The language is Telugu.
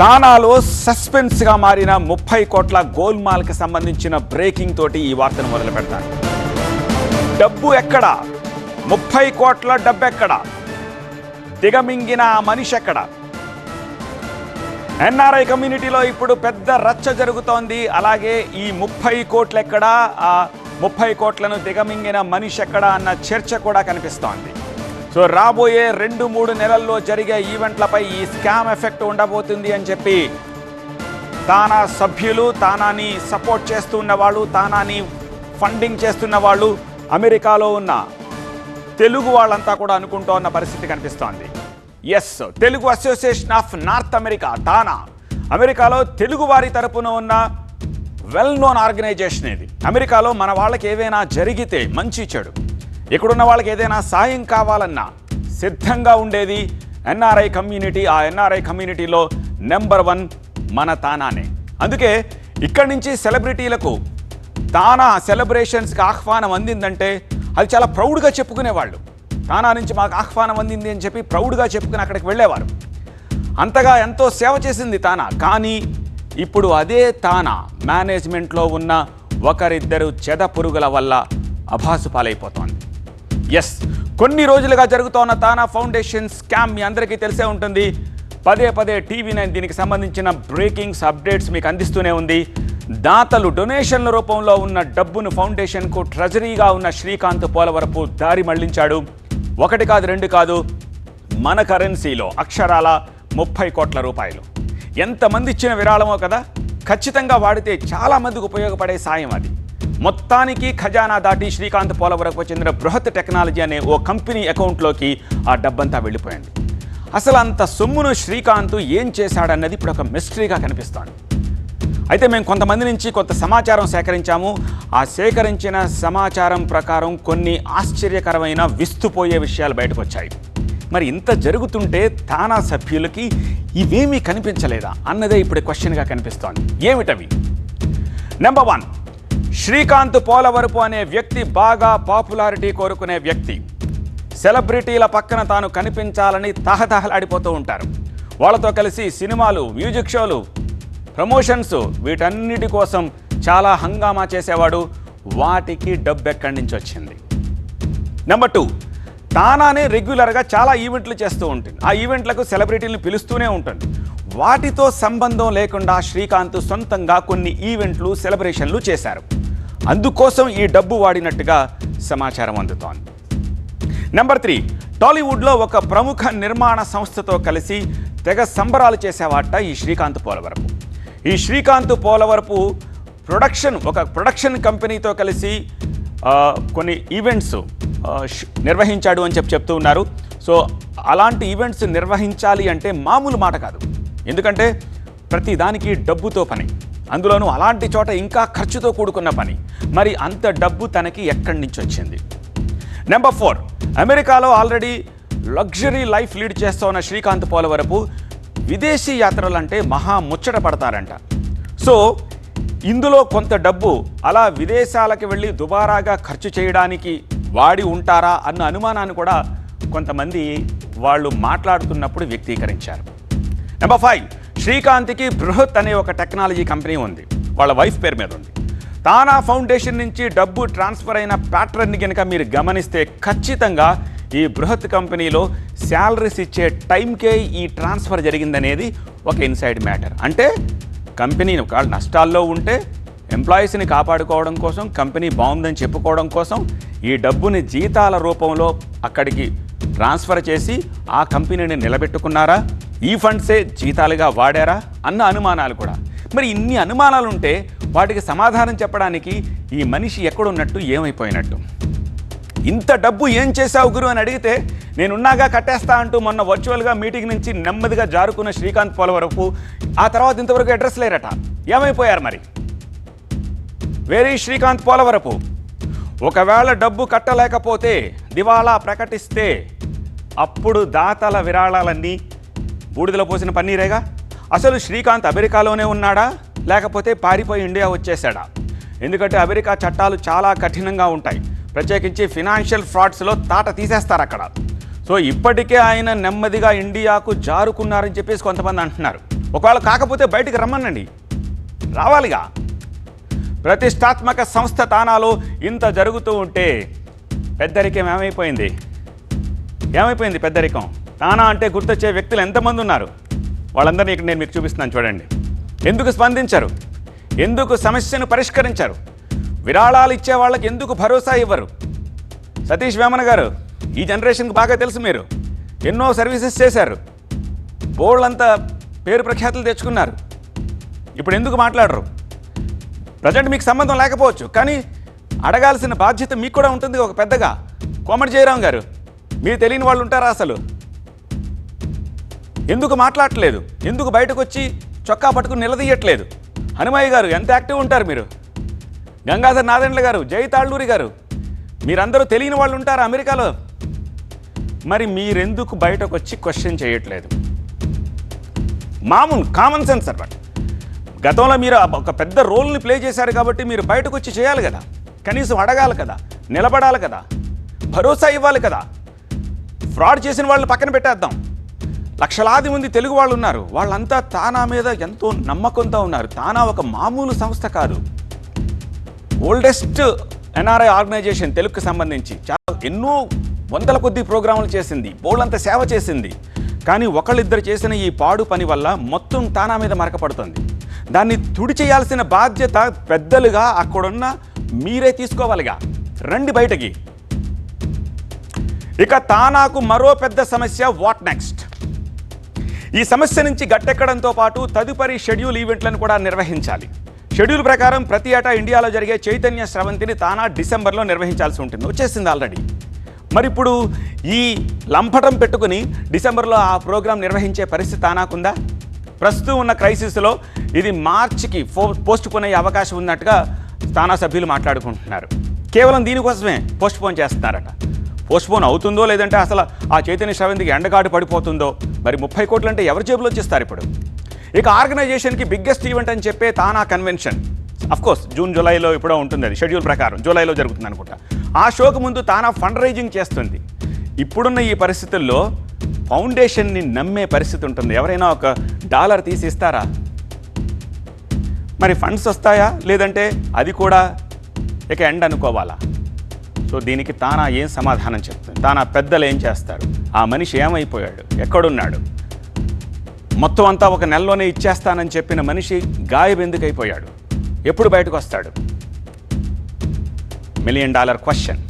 దానాలో సస్పెన్స్గా మారిన ముప్పై కోట్ల గోల్మాల్కి సంబంధించిన బ్రేకింగ్ తోటి ఈ వార్తను మొదలు పెడతాను. డబ్బు ఎక్కడ? ముప్పై కోట్ల డబ్బు ఎక్కడ? దిగమింగిన ఆ మనిషి ఎక్కడ? ఎన్ఆర్ఐ కమ్యూనిటీలో ఇప్పుడు పెద్ద రచ్చ జరుగుతోంది. అలాగే ఈ ముప్పై కోట్లు ఎక్కడ ఆ ముప్పై కోట్లను దిగమింగిన మనిషి ఎక్కడ? అన్న చర్చ కూడా కనిపిస్తోంది. సో రాబోయే రెండు మూడు నెలల్లో జరిగే ఈవెంట్లపై ఈ స్కామ్ ఎఫెక్ట్ ఉండబోతుంది అని చెప్పి తానా సభ్యులు తానాని సపోర్ట్ చేస్తున్న వాళ్ళు తానాని ఫండింగ్ చేస్తున్న వాళ్ళు అమెరికాలో ఉన్న తెలుగు వాళ్ళంతా కూడా అనుకుంటూ ఉన్న పరిస్థితి కనిపిస్తోంది. Yes Telugu association of North America TANA అమెరికాలో తెలుగు వారి తరపున ఉన్న వెల్ నోన్ ఆర్గనైజేషన్ ఇది అమెరికాలో మన వాళ్ళకి ఏవైనా జరిగితే మంచి చెడు. ఇక్కడున్న వాళ్ళకి ఏదైనా సాయం కావాలన్నా సిద్ధంగా ఉండేది ఎన్ఆర్ఐ కమ్యూనిటీ ఆ ఎన్ఆర్ఐ కమ్యూనిటీలో నెంబర్ వన్ మన తానానే. అందుకే ఇక్కడి నుంచి సెలబ్రిటీలకు తానా సెలబ్రేషన్స్కి ఆహ్వానం అందిందంటే అది చాలా ప్రౌడ్గా చెప్పుకునేవాళ్ళు. తానా నుంచి మాకు ఆహ్వానం అందింది అని చెప్పి ప్రౌడ్గా చెప్పుకుని అక్కడికి వెళ్ళేవారు. అంతగా ఎంతో సేవ చేసింది తానా. కానీ ఇప్పుడు అదే తానా మేనేజ్మెంట్లో ఉన్న ఒకరిద్దరు చెద పురుగుల వల్ల అభాసు పాలైపోతోంది ఎస్ కొన్ని రోజులుగా జరుగుతోన్న తానా ఫౌండేషన్ స్కామ్ మీ అందరికీ తెలిసే ఉంటుంది. పదే పదే టీవీ నైన్ దీనికి సంబంధించిన బ్రేకింగ్స్ అప్డేట్స్ మీకు అందిస్తూనే ఉంది. దాతలు డొనేషన్ల రూపంలో ఉన్న డబ్బును ఫౌండేషన్కు ట్రెజరీగా ఉన్న శ్రీకాంత్ పోలవరపు దారి మళ్ళించాడు. ఒకటి కాదు రెండు కాదు మన కరెన్సీలో అక్షరాల ముప్పై కోట్ల రూపాయలు. ఎంతమంది ఇచ్చిన విరాళమో కదా? ఖచ్చితంగా వాడితే చాలామందికి ఉపయోగపడే సాయం అది. మొత్తానికి ఖజానా దాటి శ్రీకాంత్ పోలవరకు చెందిన బృహత్ టెక్నాలజీ అనే ఓ కంపెనీ అకౌంట్లోకి ఆ డబ్బంతా వెళ్ళిపోయింది. అసలు అంత సొమ్మును శ్రీకాంత్ ఏం చేశాడన్నది ఇప్పుడు ఒక మిస్టరీగా కనిపిస్తాడు అయితే మేము కొంతమంది నుంచి కొంత సమాచారం సేకరించాము. ఆ సేకరించిన సమాచారం ప్రకారం కొన్ని ఆశ్చర్యకరమైన విస్తుపోయే విషయాలు బయటకు వచ్చాయి మరి ఇంత జరుగుతుంటే తానా సభ్యులకి ఇవేమీ కనిపించలేదా అన్నదే ఇప్పుడు క్వశ్చన్గా కనిపిస్తోంది. ఏమిటవి? నెంబర్ వన్ శ్రీకాంత్ పోలవరపు అనే వ్యక్తి బాగా పాపులారిటీ కోరుకునే వ్యక్తి. సెలబ్రిటీల పక్కన తాను కనిపించాలని తహతహలాడిపోతూ ఉంటారు. వాళ్ళతో కలిసి సినిమాలు మ్యూజిక్ షోలు ప్రమోషన్స్ వీటన్నిటి కోసం చాలా హంగామా చేసేవాడు వాటికి డబ్బెక్కడి నుంచి వచ్చింది. నెంబర్ టూ తానానే రెగ్యులర్గా చాలా ఈవెంట్లు చేస్తూ ఉంటుంది. ఆ ఈవెంట్లకు సెలబ్రిటీలను పిలుస్తూనే ఉంటుంది. వాటితో సంబంధం లేకుండా శ్రీకాంత్ సొంతంగా కొన్ని ఈవెంట్లు సెలబ్రేషన్లు చేశారు. అందుకోసం ఈ డబ్బు వాడినట్టుగా సమాచారం అందుతోంది. నెంబర్ త్రీ టాలీవుడ్లో ఒక ప్రముఖ నిర్మాణ సంస్థతో కలిసి తెగ సంబరాలు చేసేవాట ఈ శ్రీకాంత్ పోలవరపు. ఈ శ్రీకాంత్ పోలవరపు ప్రొడక్షన్ ఒక ప్రొడక్షన్ కంపెనీతో కలిసి కొన్ని ఈవెంట్స్ నిర్వహించాడు అని చెప్పి చెప్తూ ఉన్నారు. సో అలాంటి ఈవెంట్స్ నిర్వహించాలి అంటే మామూలు మాట కాదు. ఎందుకంటే ప్రతిదానికి డబ్బుతో పని. అందులోనూ అలాంటి చోట ఇంకా ఖర్చుతో కూడుకున్న పని. మరి అంత డబ్బు తనకి ఎక్కడి నుంచి వచ్చింది? నెంబర్ ఫోర్ అమెరికాలో ఆల్రెడీ లగ్జరీ లైఫ్ లీడ్ చేస్తూ ఉన్న శ్రీకాంత్ పోలవరపు విదేశీ యాత్రలు అంటే మహా ముచ్చట పడతారంట. సో ఇందులో కొంత డబ్బు అలా విదేశాలకు వెళ్ళి దుబారాగా ఖర్చు చేయడానికి వాడి ఉంటారా అన్న అనుమానాన్ని కూడా కొంతమంది వాళ్ళు మాట్లాడుతున్నప్పుడు వ్యక్తీకరించారు. నెంబర్ ఫైవ్ శ్రీకాంత్కి బృహత్ అనే ఒక టెక్నాలజీ కంపెనీ ఉంది. వాళ్ళ వైఫ్ పేరు మీద ఉంది. తానా ఫౌండేషన్ నుంచి డబ్బు ట్రాన్స్ఫర్ అయిన ప్యాటర్న్ని కనుక మీరు గమనిస్తే ఖచ్చితంగా ఈ బృహత్ కంపెనీలో శాలరీస్ ఇచ్చే టైంకే ఈ ట్రాన్స్ఫర్ జరిగిందనేది ఒక ఇన్సైడ్ మ్యాటర్. అంటే కంపెనీ ఒకవేళ నష్టాల్లో ఉంటే ఎంప్లాయీస్ని కాపాడుకోవడం కోసం కంపెనీ బాగుందని చెప్పుకోవడం కోసం ఈ డబ్బుని జీతాల రూపంలో అక్కడికి ట్రాన్స్ఫర్ చేసి ఆ కంపెనీని నిలబెట్టుకున్నారా? ఈ ఫండ్సే జీతాలుగా వాడారా? అన్న అనుమానాలు కూడా. మరి ఇన్ని అనుమానాలుంటే వాటికి సమాధానం చెప్పడానికి ఈ మనిషి ఎక్కడున్నట్టు ఏమైపోయినట్టు? ఇంత డబ్బు ఏం చేశావు గురు అని అడిగితే నేనున్నాగా కట్టేస్తా అంటూ మొన్న వర్చువల్గా మీటింగ్ నుంచి నెమ్మదిగా జారుకున్న శ్రీకాంత్ పోలవరపు ఆ తర్వాత ఇంతవరకు అడ్రస్ లేరట. ఏమైపోయారు మరి? వేరే శ్రీకాంత్ పోలవరపు ఒకవేళ డబ్బు కట్టలేకపోతే దివాలా ప్రకటిస్తే అప్పుడు దాతల విరాళాలన్నీ బూడిదలో పోసిన పన్నీరేగా? అసలు శ్రీకాంత్ అమెరికాలోనే ఉన్నాడా? లేకపోతే పారిపోయి ఇండియా వచ్చేసాడా ఎందుకంటే అమెరికా చట్టాలు చాలా కఠినంగా ఉంటాయి. ప్రత్యేకించి ఫినాన్షియల్ ఫ్రాడ్స్లో తాట తీసేస్తారు అక్కడ సో ఇప్పటికే ఆయన నెమ్మదిగా ఇండియాకు జారుకున్నారని చెప్పేసి కొంతమంది అంటున్నారు. ఒకవేళ కాకపోతే బయటికి రమ్మనండి. రావాలిగా. ప్రతిష్టాత్మక సంస్థ తానాలో ఇంత జరుగుతూ ఉంటే పెద్దరికం ఏమైపోయింది? ఏమైపోయింది పెద్దరికం? తానా అంటే గుర్తొచ్చే వ్యక్తులు ఎంతమంది ఉన్నారు? వాళ్ళందరినీ ఇక్కడ నేను మీకు చూపిస్తున్నాను చూడండి. ఎందుకు స్పందించరు? ఎందుకు సమస్యను పరిష్కరించరు? విరాళాలు ఇచ్చే వాళ్ళకి ఎందుకు భరోసా ఇవ్వరు? సతీష్ వేమన గారు ఈ జనరేషన్కి బాగా తెలుసు మీరు. ఎన్నో సర్వీసెస్ చేశారు. బోళ్ళంతా పేరు ప్రఖ్యాతులు తెచ్చుకున్నారు. ఇప్పుడు ఎందుకు మాట్లాడరు? ప్రజెంట్ మీకు సంబంధం లేకపోవచ్చు కానీ అడగాల్సిన బాధ్యత మీకు కూడా ఉంటుంది ఒక పెద్దగా. కోమటి జయరాం గారు మీరు తెలియని వాళ్ళు ఉంటారా అసలు? ఎందుకు మాట్లాడట్లేదు? ఎందుకు బయటకు వచ్చి చొక్కా పట్టుకుని నిలదీయట్లేదు. హనుమయ్య గారు ఎంత యాక్టివ్ ఉంటారు మీరు? గంగాధర్ నాదెండ్ల గారు జై తాళ్ళూరి గారు మీరందరూ తెలియని వాళ్ళు ఉంటారు అమెరికాలో? మరి మీరెందుకు బయటకు వచ్చి క్వశ్చన్ చేయట్లేదు? మామూలు కామన్ సెన్స్ అనమాట గతంలో మీరు ఒక పెద్ద రోల్ని ప్లే చేశారు కాబట్టి మీరు బయటకు వచ్చి చేయాలి కదా. కనీసం అడగాలి కదా నిలబడాలి కదా భరోసా ఇవ్వాలి కదా. ఫ్రాడ్ చేసిన వాళ్ళని పక్కన పెట్టేద్దాం. లక్షలాది మంది తెలుగు వాళ్ళు ఉన్నారు. వాళ్ళంతా తానా మీద ఎంతో నమ్మకంతో ఉన్నారు. తానా ఒక మామూలు సంస్థ కాదు. ఓల్డెస్ట్ ఎన్ఆర్ఐ ఆర్గనైజేషన్ తెలుగుకు సంబంధించి. చాలా ఎన్నో వందల కొద్ది ప్రోగ్రాములు చేసింది. బోళ్ళంత సేవ చేసింది. కానీ ఒకళ్ళిద్దరు చేసిన ఈ పాడు పని వల్ల మొత్తం తానా మీద మరకపడుతుంది. దాన్ని తుడి చేయాల్సిన బాధ్యత పెద్దలుగా అక్కడున్న మీరే తీసుకోవాలిగా. రండి బయటకి. ఇక తానాకు మరో పెద్ద సమస్య వాట్ నెక్స్ట్? ఈ సమస్య నుంచి గట్టెక్కడంతో పాటు తదుపరి షెడ్యూల్ ఈవెంట్లను కూడా నిర్వహించాలి. షెడ్యూల్ ప్రకారం ప్రతి ఏటా ఇండియాలో జరిగే చైతన్య స్రవంతిని తానా డిసెంబర్లో నిర్వహించాల్సి ఉంటుంది. వచ్చేసింది ఆల్రెడీ. మరి ఇప్పుడు ఈ లంపటం పెట్టుకుని డిసెంబర్లో ఆ ప్రోగ్రాం నిర్వహించే పరిస్థితి తానాకుందా? ప్రస్తుతం ఉన్న క్రైసిస్లో ఇది మార్చికి ఫో పోస్ట్ పోన్ అయ్యే అవకాశం ఉన్నట్టుగా తానా సభ్యులు మాట్లాడుకుంటున్నారు. కేవలం దీనికోసమే పోస్ట్ పోన్ చేస్తున్నారట. పోస్ట్పోన్ అవుతుందో లేదంటే అసలు ఆ చైతన్య శ్రవంతికి ఎండగాడు పడిపోతుందో? మరి ముప్పై కోట్లు అంటే ఎవరి జేబులో వచ్చేస్తారు ఇప్పుడు? ఇక ఆర్గనైజేషన్కి బిగ్గెస్ట్ ఈవెంట్ అని చెప్పే తానా కన్వెన్షన్. కోర్స్ జూన్ జూలైలో ఇప్పుడో ఉంటుంది అది షెడ్యూల్ ప్రకారం జూలైలో జరుగుతుంది అనుకుంటా. ఆ షోకు ముందు తానా ఫండ్ రైజింగ్ చేస్తుంది. ఇప్పుడున్న ఈ పరిస్థితుల్లో ఫౌండేషన్ని నమ్మే పరిస్థితి ఉంటుంది. ఎవరైనా ఒక డాలర్ తీసి ఇస్తారా మరి ఫండ్స్ వస్తాయా? లేదంటే అది కూడా ఇక ఎండ్ అనుకోవాలా? సో దీనికి తానా ఏం సమాధానం చెప్తుంది? తానా పెద్దలు ఏం చేస్తారు? ఆ మనిషి ఏమైపోయాడు? ఎక్కడున్నాడు? మొత్తం అంతా ఒక నెలలోనే ఇచ్చేస్తానని చెప్పిన మనిషి గాయబెందుకైపోయాడు ఎప్పుడు బయటకు వస్తాడు? Million dollar question